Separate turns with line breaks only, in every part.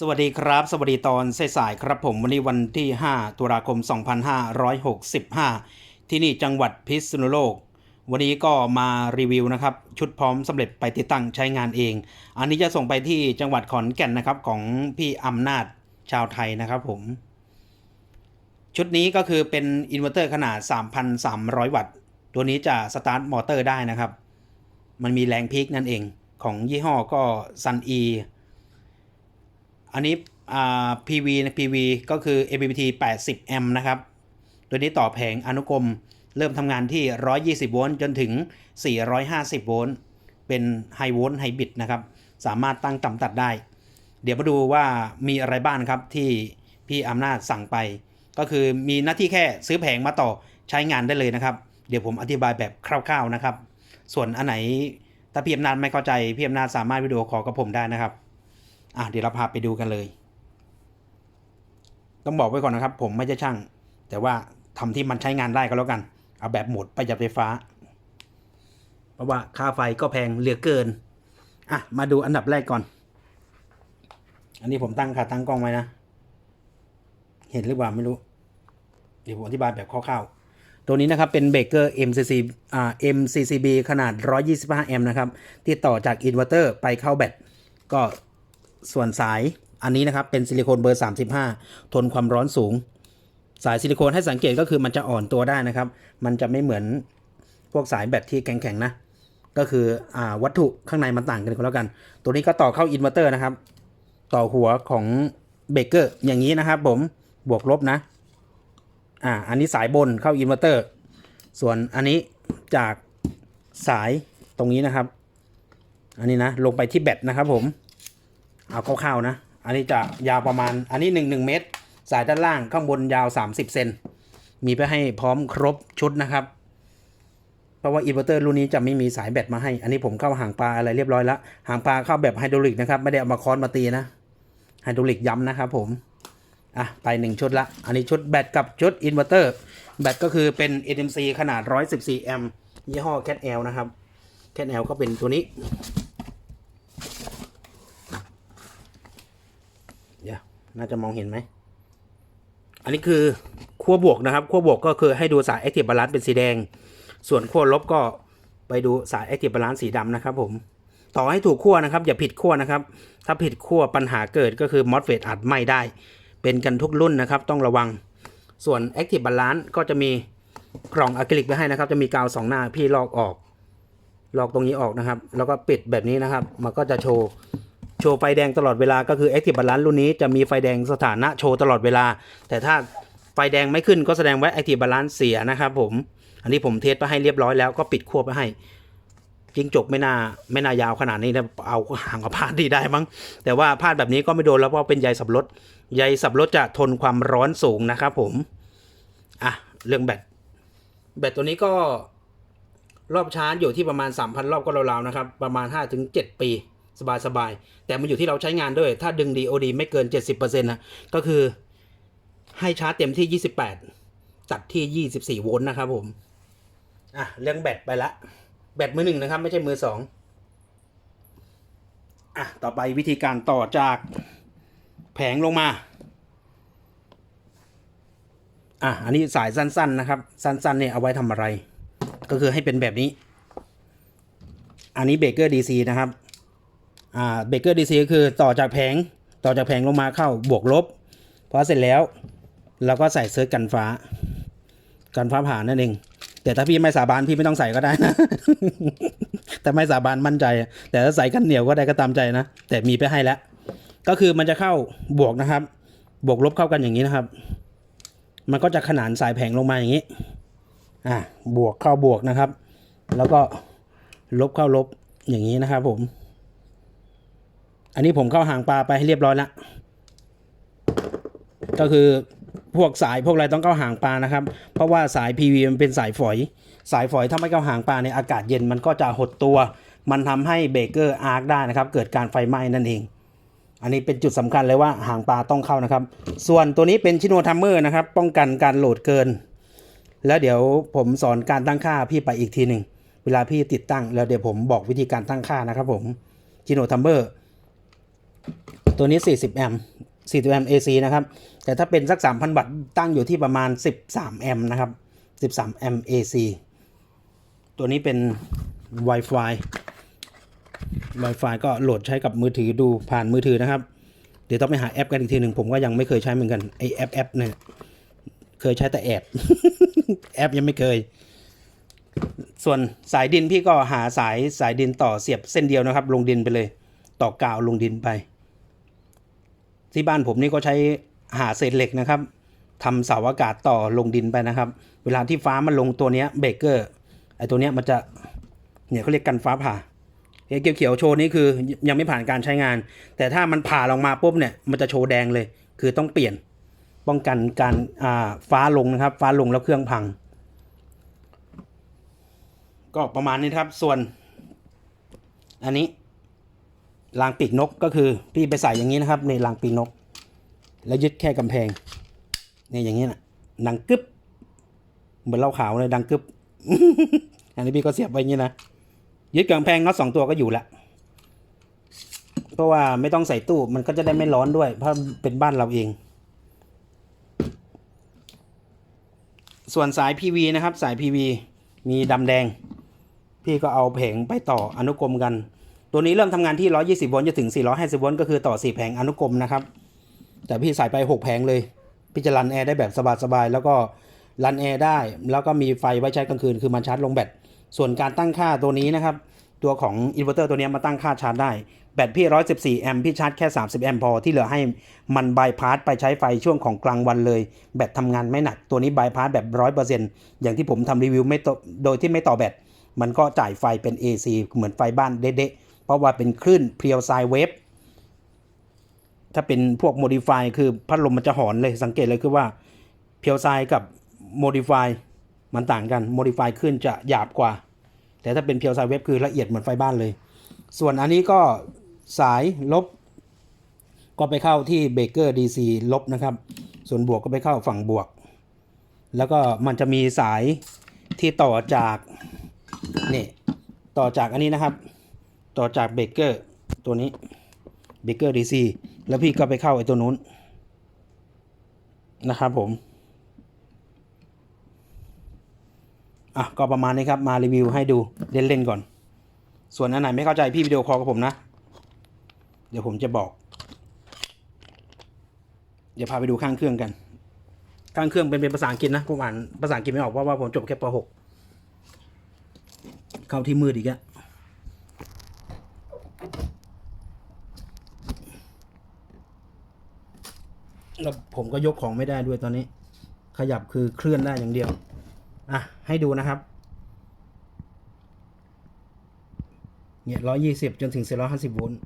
สวัสดีครับ สวัสดีตอนสายๆครับผมวันนี้วันที่ 5 ตุลาคม 2565 ที่นี่จังหวัดพิษณุโลก วันนี้ก็มารีวิวนะครับ ชุดพร้อมสำเร็จไปติดตั้งใช้งานเอง อันนี้จะส่งไปที่จังหวัดขอนแก่นนะครับของพี่อำนาจชาวไทยนะครับผม ชุดนี้ก็คือเป็นอินเวอร์เตอร์ขนาด 3,300 วัตต์ ตัวนี้จะสตาร์ทมอเตอร์ได้นะครับ มันมีแรงพีคนั่นเอง ของยี่ห้อก็ Sun E อันนี้อ่า PV นะ PV ก็คือ MPPT 80 แอมป์นะครับ ตัวนี้ต่อแผงอนุกรม เริ่มทำงานที่ 120 โวลต์จนถึง 450 โวลต์เป็นไฮโวลต์ไฮบริดนะครับ สามารถตั้งต่ำตัดได้ เดี๋ยวมาดูว่ามีอะไรบ้างครับที่พี่อำนาจสั่งไป ก็คือมีหน้าที่แค่ซื้อแผงมาต่อใช้งานได้เลยนะครับ เดี๋ยวผมอธิบายแบบคร่าว ๆนะครับ ส่วนอันไหนถ้าพี่อำนาจไม่เข้าใจพี่อำนาจสามารถวิดีโอคอลกับผมได้นะครับ อะเดี๋ยวเราพาไปดูกันเลย ต้องบอกไว้ก่อนนะครับ ผมไม่ใช่ช่าง แต่ว่าทำที่มันใช้งานได้ก็แล้วกัน เอาแบบหมดประหยัดไฟฟ้า เพราะว่าค่าไฟก็แพงเหลือเกิน อะ มาดูอันดับแรกก่อน อันนี้ผมตั้งขาตั้งกล้องไว้นะ เห็นหรือเปล่าไม่รู้ เดี๋ยวผมอธิบายแบบคร่าวๆ ตัวนี้นะครับเป็นเบเกอร์ MCC อ่า MCCB ขนาด 125 แอมป์นะครับ ที่ต่อจากอินเวอร์เตอร์ไปเข้าแบต ก็ ส่วนสายอันนี้นะครับเป็นซิลิโคนเบอร์ 35 ทนความร้อนสูง สายซิลิโคนให้สังเกตก็คือมันจะอ่อนตัวได้นะครับ มันจะไม่เหมือนพวกสายแบตที่แข็งๆนะ ก็คืออวัตถุข้างในมันต่างกันก็แล้วกัน ตัวนี้ก็ต่อเข้าอินเวอร์เตอร์นะครับ ต่อหัวของเบเกอร์อย่างนี้นะครับผมบวกลบนะอ่าอันนี้สายบนเข้าอินเวอร์เตอร์ ส่วนอันนี้จากสายตรงนี้นะครับ อันนี้นะลงไปที่แบตนะครับผม เอาคร่าวๆนะ อันนี้จะยาวประมาณอันนี้1 1เมตร สายด้านล่างข้างบนยาว30เซนมีไปให้พร้อมครบชุดนะครับ เพราะว่าอินเวอร์เตอร์รุ่นนี้จะไม่มีสายแบตมาให้ อันนี้ผมเข้าหางปลาอะไรเรียบร้อยแล้วหางปลาเข้าแบบไฮดรอลิกนะครับ ไม่ได้เอามาค้อนมาตีนะไฮดรอลิกย้ำนะครับผมอะไป1ชุดละ อันนี้ชุดแบตกับชุดอินเวอร์เตอร์แบตก็คือเป็น NMC ขนาด 114 แอมป์ยี่ห้อ Cat L นะครับ Cat L ก็เป็นตัวนี้ เดี๋ยว น่าจะมองเห็นไหม อันนี้คือขั้วบวกนะครับขั้วบวกก็คือให้ดูสาย Active Balance เป็นสีแดง ส่วนขั้วลบก็ไปดูสาย Active Balance สีดำนะครับผมต่อให้ถูกขั้วนะครับ อย่าผิดขั้วนะครับ ถ้าผิดขั้วปัญหาเกิดก็คือ MOSFET อาจไหม้ได้ เป็นกันทุกรุ่นนะครับ ต้องระวัง ส่วน Active Balance ก็จะมีกล่องอะคริลิกไว้ให้นะครับ จะมีกาวสองหน้าพี่ลอกออก ลอกตรงนี้ออกนะครับ แล้วก็ปิดแบบนี้นะครับ มันก็จะโชว์ โชว์ไฟแดงตลอดเวลาก็คือ Active Balance รุ่นนี้จะมีไฟแดงสถานะโชว์ตลอดเวลา แต่ถ้าไฟแดงไม่ขึ้นก็แสดงว่า Active Balance เสียนะครับผม อันนี้ผมเทสไปให้เรียบร้อยแล้วก็ปิดควบไปให้จิงจกไม่น่าไม่น่ายาวขนาดนี้นะเอาห่างกับพาดดีได้มั้ง แต่ว่าพาดแบบนี้ก็ไม่โดนแล้วเพราะเป็นใยสับรถใยสับรถจะทนความร้อนสูงนะครับผมอะเรื่องแบตแบตตัวนี้ก็รอบชาร์จอยู่ที่ประมาณ 3,000 รอบก็ราวๆนะครับ ประมาณ 5-7 ปี สบายๆ แต่มันอยู่ที่เราใช้งานด้วย ถ้าดึง DOD ไม่เกิน 70%นะ ก็คือให้ชาร์จเต็มที่ 28 ตัดที่ 24 โวลต์นะครับผม อะ เรื่องแบตไปละ แบตมือหนึ่งนะครับ ไม่ใช่มือสองอะ ต่อไปวิธีการต่อจากแผงลงมา อะ อันนี้สายสั้นๆนะครับ สั้นๆเนี่ยเอาไว้ทำอะไร ก็คือให้เป็นแบบนี้ อันนี้เบเกอร์ดีซีนะครับ อ่าเบเกอร์ดีซีก็คือต่อจากแผงต่อจากแผงลงมาเข้าบวกลบพอเสร็จแล้วเราก็ใส่เซิร์ชกันฟ้า กันฟ้าผ่านนั่นเอง แต่ถ้าพี่ไม่สาบานพี่ไม่ต้องใส่ก็ได้นะ แต่ไม่สาบานมั่นใจ แต่ถ้าใส่กันเหนียวก็ได้ก็ตามใจนะ แต่มีไปให้แล้ว ก็คือมันจะเข้าบวกนะครับ บวกลบเข้ากันอย่างนี้นะครับ มันก็จะขนานสายแผงลงมาอย่างนี้ อะบวกเข้าบวกนะครับ แล้วก็ลบเข้าลบอย่างนี้นะครับผม อันนี้ผมเข้าหางปลาไปให้เรียบร้อยแล้วก็คือพวกสายพวกอะไรต้องเข้าหางปลานะครับ เพราะว่าสาย PV มันเป็นสายฝอย สายฝอยถ้าไม่เข้าหางปลาในอากาศเย็นมันก็จะหดตัว มันทำให้เบรกเกอร์อาร์คได้นะครับ เกิดการไฟไหม้นั่นเอง อันนี้เป็นจุดสำคัญเลยว่าหางปลาต้องเข้านะครับ ส่วนตัวนี้เป็นชิโนทัมเมอร์นะครับ ป้องกันการโหลดเกิน แล้วเดี๋ยวผมสอนการตั้งค่าพี่ไปอีกทีหนึ่งเวลาพี่ติดตั้ง แล้วเดี๋ยวผมบอกวิธีการตั้งค่านะครับผมชิโนทัมเมอร์ ตัวนี้ 40 แอมป์40 แอมป์ AC นะครับ แต่ถ้าเป็นสัก 3,000 วัตต์ตั้งอยู่ที่ประมาณ 13 แอมป์นะครับ 13 แอมป์ AC ตัวนี้เป็น Wi-Fi Wi-Fi ก็โหลดใช้กับมือถือดูผ่านมือถือนะครับ เดี๋ยวต้องไปหาแอปกันอีกทีหนึ่งผมก็ยังไม่เคยใช้เหมือนกันไอแอปแอปเนี่ยเคยใช้แต่แอปแอปยังไม่เคย ส่วนสายดินพี่ก็หาสายสายดินต่อเสียบเส้นเดียวนะครับ ลงดินไปเลย ต่อกาวลงดินไป ที่บ้านผมนี่ก็ใช้หาเศษเหล็กนะครับทำเสาอากาศต่อลงดินไปนะครับ เวลาที่ฟ้ามันลงตัวเนี้ยเบรกเกอร์ไอตัวเนี้ยมันจะเนี่ยเขาเรียกกันฟ้าผ่าไอ้เขียวๆโชว์นี่คือยังไม่ผ่านการใช้งาน แต่ถ้ามันผ่าลงมาปุ๊บเนี่ยมันจะโชว์แดงเลย คือต้องเปลี่ยนป้องกันการอ่าฟ้าลงนะครับ ฟ้าลงแล้วเครื่องพัง ก็ประมาณนี้ครับส่วน อันนี้ รางปีกนกก็คือพี่ไปใส่อย่างนี้นะครับในรางปีกนก แล้วยึดแค่กำแพงเนี่ยอย่างนี้นะดังกึบเหมือนเหล้าขาวเลยดังกึบอันนี้พี่ก็เสียบไว้อย่างนี้นะยึดกำแพงน็อตสองตัวก็อยู่ละเพราะว่าไม่ต้องใส่ตู้มันก็จะได้ไม่ร้อนด้วย เพราะเป็นบ้านเราเอง ส่วนสาย PV นะครับ สาย PV มีดำแดง พี่ก็เอาแผงไปต่ออนุกรมกัน ตัวนี้เริ่มทำงานที่ 120 โวลต์จะถึง 450 โวลต์ก็คือต่อ 4 แผงอนุกรมนะครับ แต่พี่ใส่ไป 6 แผงเลย พี่จะรันแอร์ได้แบบสบายๆ แล้วก็รันแอร์ได้ แล้วก็มีไฟไว้ใช้กลางคืน คือมันชาร์จลงแบต ส่วนการตั้งค่าตัวนี้นะครับ ตัวของอินเวอร์เตอร์ตัวนี้มาตั้งค่าชาร์จได้ แบตพี่ 114 แอมป์ พี่ชาร์จแค่ 30 แอมป์พอ ที่เหลือให้มันบายพาสไปใช้ไฟช่วงของกลางวันเลย แบตทำงานไม่หนัก ตัวนี้บายพาสแบบ 100%อย่างที่ผมทำรีวิวไม่ต่อโดยที่ไม่ต่อแบต มันก็จ่ายไฟเป็น AC เหมือนไฟบ้านเด๊ะๆ เพราะว่าเป็นคลื่นเพียวไซเวฟถ้าเป็นพวก modify คือพัดลมมันจะหอนเลยสังเกตเลยคือว่าเพียวไซกับ modify มันต่างกัน modify ขึ้นจะหยาบกว่า แต่ถ้าเป็นเพียวไซเวฟคือละเอียดเหมือนไฟบ้านเลย ส่วนอันนี้ก็สายลบ ก็ไปเข้าที่เบเกอร์ DC ลบนะครับ ส่วนบวกก็ไปเข้าฝั่งบวก แล้วก็มันจะมีสายที่ต่อจากนี่ต่อจากอันนี้นะครับ ต่อจากเบเกอร์ตัวนี้เบเกอร์ DC แล้วพี่ก็ไปเข้าไอ้ตัวนู้นนะครับผมอะก็ประมาณนี้ครับมารีวิวให้ดูเล่นๆก่อน ส่วนอันไหนไม่เข้าใจพี่วิดีโอคอลกับผมนะ เดี๋ยวผมจะบอก เดี๋ยวพาไปดูข้างเครื่องกัน ข้างเครื่องเป็นเป็นภาษาอังกฤษนะผมอ่านภาษาอังกฤษไม่ออกเพราะว่าผมจบแค่ป .6 เข้าที่มืดอีกอะ แล้วผมก็ยกของไม่ได้ด้วยตอนนี้ ขยับคือเคลื่อนได้อย่างเดียว อะ ให้ดูนะครับ เนี่ยร้อยยี่สิบจนถึงสี่ร้อยห้าสิบโวลต์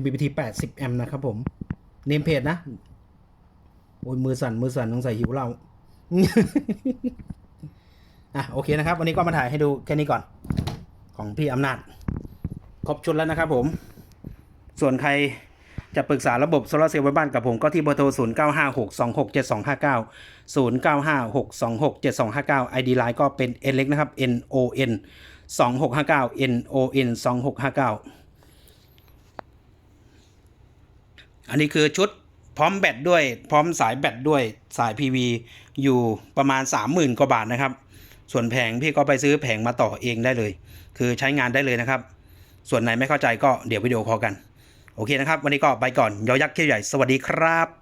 MPPT แปดสิบแอมป์นะครับผม เนมเพจนะ โอ้ยมือสั่นมือสั่นต้องใส่หิวเราอะโอเคนะครับ วันนี้ก็มาถ่ายให้ดูแค่นี้ก่อน ของพี่อำนาจ ครบชุดแล้วนะครับผม ส่วนใคร จะปรึกษาระบบโซลาร์เซลล์ไว้บ้านกับผมก็ที่เบอร์โทร 0 9 5 6 2 6 7 2 5 9 0 9 5 6 2 6 7 2 5 9 ID Line ก็เป็น N เล็กนะครับ N O N 2 6 5 9 N O N 2 6 5 9 อันนี้คือชุดพร้อมแบตด้วยพร้อมสายแบตด้วยสาย PV อยู่ประมาณ 30,000 กว่าบาทนะครับ ส่วนแผงพี่ก็ไปซื้อแผงมาต่อเองได้เลย คือใช้งานได้เลยนะครับ ส่วนไหนไม่เข้าใจก็เดี๋ยววิดีโอคอลกัน โอเคนะครับ วันนี้ก็ไปก่อนยอยักษ์เขี้ยวใหญ่ สวัสดีครับ